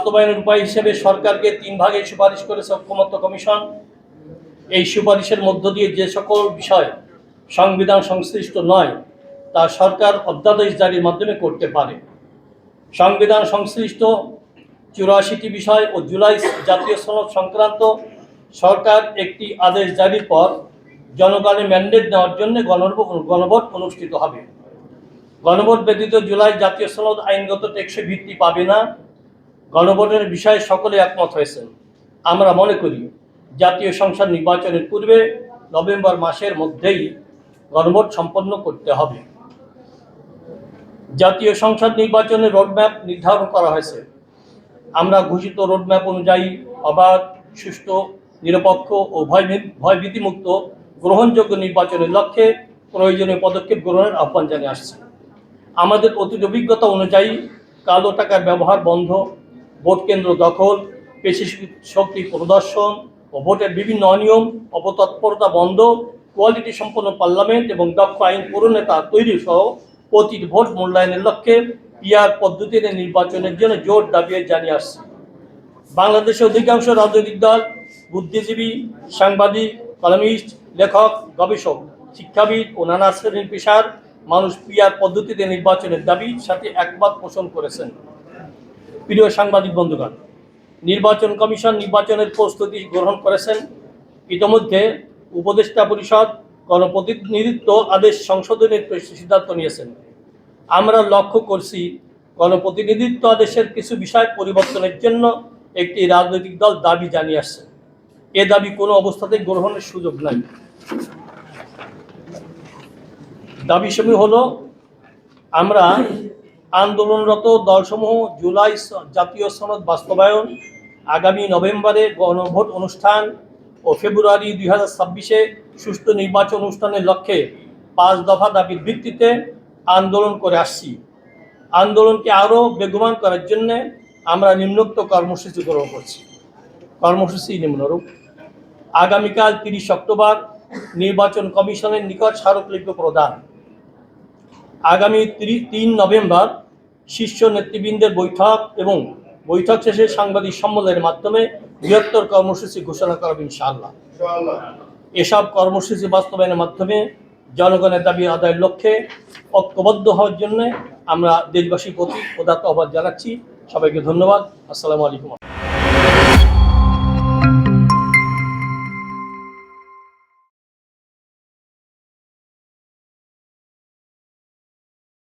বাস্তবায়নের উপায় হিসেবে সরকারকে তিন ভাগে সুপারিশ করেছে ঐক্যমত্য কমিশন। এই সুপারিশের মধ্য দিয়ে যে সকল বিষয় সংবিধান সংশ্লিষ্ট নয়, তা সরকার অধ্যাদেশ জারির মাধ্যমে করতে পারে। সংবিধান সংশ্লিষ্ট চুরাশিটি বিষয় ও জুলাই জাতীয় সনদ সংক্রান্ত সরকার একটি আদেশ জারির পর জনগণের ম্যান্ডেট নেওয়ার জন্য গণভোট অনুষ্ঠিত হবে। গণভোট ব্যতীত জুলাই জাতীয় সনদ আইনগত টেকসই ভিত্তি পাবে না। গণভোটের বিষয়ে সকলে একমত হয়েছেন। আমরা মনে করি, জাতীয় সংসদ নির্বাচনের পূর্বে নভেম্বর মাসের মধ্যেই গণভোট সম্পন্ন করতে হবে। জাতীয় সংসদ নির্বাচনের রোডম্যাপ নির্ধারণ করা হয়েছে। আমরা ঘোষিত রোডম্যাপ অনুযায়ী অবাধ, সুষ্ঠু, নিরপেক্ষ ও ভয় ভয়ভীতিমুক্ত গ্রহণযোগ্য নির্বাচনের লক্ষ্যে প্রয়োজনীয় পদক্ষেপ গ্রহণের আহ্বান জানিয়ে আসছে। আমাদের অতীত অভিজ্ঞতা অনুযায়ী কালো টাকার ব্যবহার বন্ধ ভোট কেন্দ্র দখল, পেশি শক্তি প্রদর্শন ও ভোটের বিভিন্ন অনিয়ম, অপতৎপরতা বন্ধ, কোয়ালিটি সম্পন্ন পার্লামেন্ট এবং দক্ষ আইন প্রণেতা তৈরি সহ প্রতিটি ভোট মূল্যায়নের লক্ষ্যে পিআর পদ্ধতিতে নির্বাচনের জন্য জোর দাবি জানিয়ে আসছে। বাংলাদেশের অধিকাংশ রাজনৈতিক দল বুদ্ধিজীবী, সাংবাদিক, কলামিস্ট, লেখক, গবেষক, শিক্ষাবিদ ও নানা শ্রেণির পেশার মানুষ পিআর পদ্ধতিতে নির্বাচনের দাবির সাথে একমত পোষণ করেছেন। প্রিয় সাংবাদিক বন্ধুগণ, নির্বাচন কমিশন নির্বাচনের প্রস্তুতি গ্রহণ করেছেন। ইতোমধ্যে উপদেষ্টা পরিষদ গণপ্রতিনিধিত্ব আদেশ সংশোধনের সিদ্ধান্ত নিয়েছেন। আমরা লক্ষ্য করছি গণপ্রতিনিধিত্ব আদেশের কিছু বিষয় পরিবর্তনের জন্য একটি রাজনৈতিক দল দাবি জানিয়ে আসছে। এ দাবি কোনো অবস্থাতেই গ্রহণের সুযোগ নাই। দাবিসমূহ হলো, আমরা আন্দোলনরত দলসমূহ জুলাই জাতীয় সনদ বাস্তবায়ন, আগামী নভেম্বরে গণভোট অনুষ্ঠান ও ফেব্রুয়ারি দুই হাজার ছাব্বিশে সুষ্ঠু নির্বাচন অনুষ্ঠানের লক্ষ্যে পাঁচ দফা দাবির ভিত্তিতে আন্দোলন করে আসছি। আন্দোলনকে আরও বেগবান করার জন্যে আমরা নিম্নোক্ত কর্মসূচি গ্রহণ করছি। কর্মসূচি নিম্নরূপ। আগামীকাল তিরিশ অক্টোবর নির্বাচন কমিশনের নিকট স্মারকলিপি প্রদান। আগামী তিন নভেম্বর শীর্ষ নেতৃবৃন্দের বৈঠক এবং বৈঠক শেষে সাংবাদিক সম্মেলনের মাধ্যমে বৃহত্তর কর্মসূচি ঘোষণা করা হবে ইনশাআল্লাহ। এসব কর্মসূচি বাস্তবায়নের মাধ্যমে জনগণের দাবি আদায়ের লক্ষ্যে ঐক্যবদ্ধ হওয়ার জন্য আমরা দেশবাসীর প্রতি উদাত্ত আহ্বান জানাচ্ছি। সবাইকে ধন্যবাদ। আসসালামু আলাইকুম।